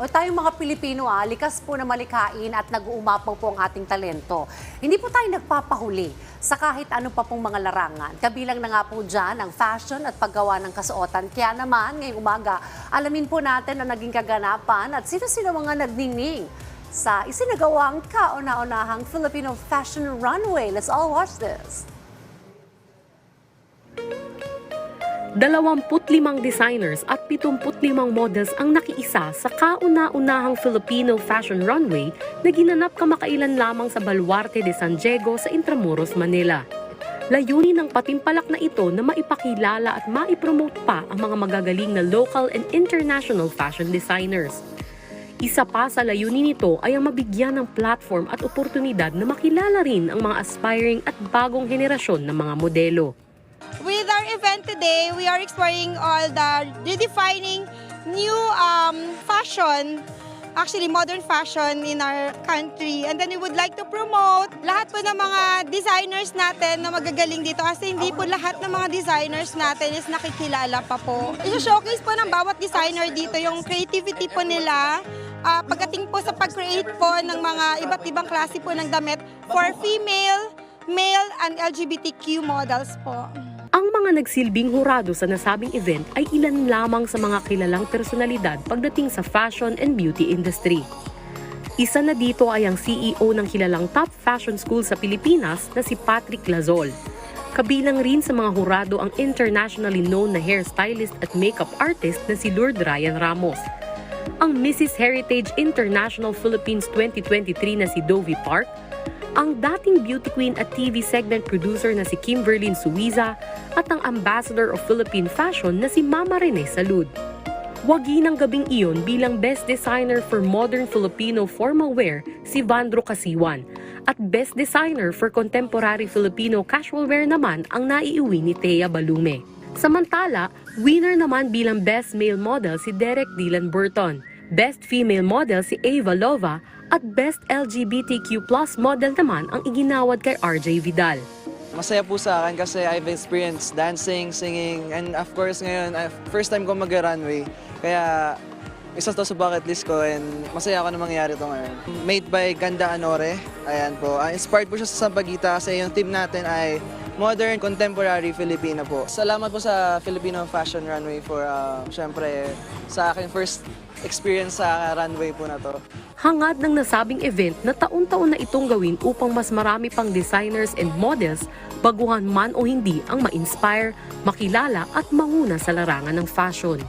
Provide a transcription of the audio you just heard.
O tayong mga Pilipino ah, likas po na malikain at nag-uumapaw po ang ating talento. Hindi po tayo nagpapahuli sa kahit ano pa pong mga larangan. Kabilang na nga po dyan ang fashion at paggawa ng kasuotan. Kaya naman, ngayong umaga, alamin po natin ang naging kaganapan at sino-sino mga nagningning sa isinagawang kauna-unahang Filipino Fashion Runway. Let's all watch this. 25 designers at 75 models ang nakiisa sa kauna-unahang Filipino fashion runway na ginanap kamakailan lamang sa Baluarte de San Diego sa Intramuros, Manila. Layunin ng patimpalak na ito na maipakilala at maipromote pa ang mga magagaling na local and international fashion designers. Isa pa sa layunin nito ay ang mabigyan ng platform at oportunidad na makilala rin ang mga aspiring at bagong henerasyon ng mga modelo. Our event today, we are exploring all the redefining new um, fashion, actually modern fashion in our country. And then we would like to promote lahat po ng mga designers natin na magagaling dito kasi hindi po lahat ng mga designers natin is nakikilala pa po. I-showcase po ng bawat designer dito yung creativity po nila, Ah, pagdating po sa pag-create po ng mga iba't ibang klase po ng damit for female, male, and LGBTQ models po. Mga nagsilbing hurado sa nasabing event ay ilan lamang sa mga kilalang personalidad pagdating sa fashion and beauty industry. Isa na dito ay ang CEO ng kilalang top fashion school sa Pilipinas na si Patrick Lazol. Kabilang rin sa mga hurado ang internationally known na hairstylist at makeup artist na si Lourdes Ryan Ramos. Ang Mrs. Heritage International Philippines 2023 na si Dovie Park, ang dating beauty queen at TV segment producer na si Kimberlyn Suiza at ang ambassador of Philippine fashion na si Mama Rene Salud. Wagi ng gabing iyon bilang best designer for modern Filipino formal wear si Vandro Kasiwan at best designer for contemporary Filipino casual wear naman ang naiuwi ni Thea Balume. Samantala, winner naman bilang best male model si Derek Dylan Burton, best female model si Ava Lova at best LGBTQ plus model naman ang iginawad kay RJ Vidal. Masaya po sa akin kasi I've experienced dancing, singing, and of course ngayon, uh, first time ko mag-runway. Kaya isa to sa bucket list ko and masaya ako na mangyari to ngayon. Made by Ganda Anore. Ayan po. Uh, inspired po siya sa Sampaguita kasi yung team natin ay modern, contemporary Filipino po. Salamat po sa Filipino Fashion Runway for, uh, syempre, sa akin first experience sa runway po na to. Hangad ng nasabing event na taon-taon na itong gawin upang mas marami pang designers and models, baguhan man o hindi ang ma-inspire, makilala at manguna sa larangan ng fashion.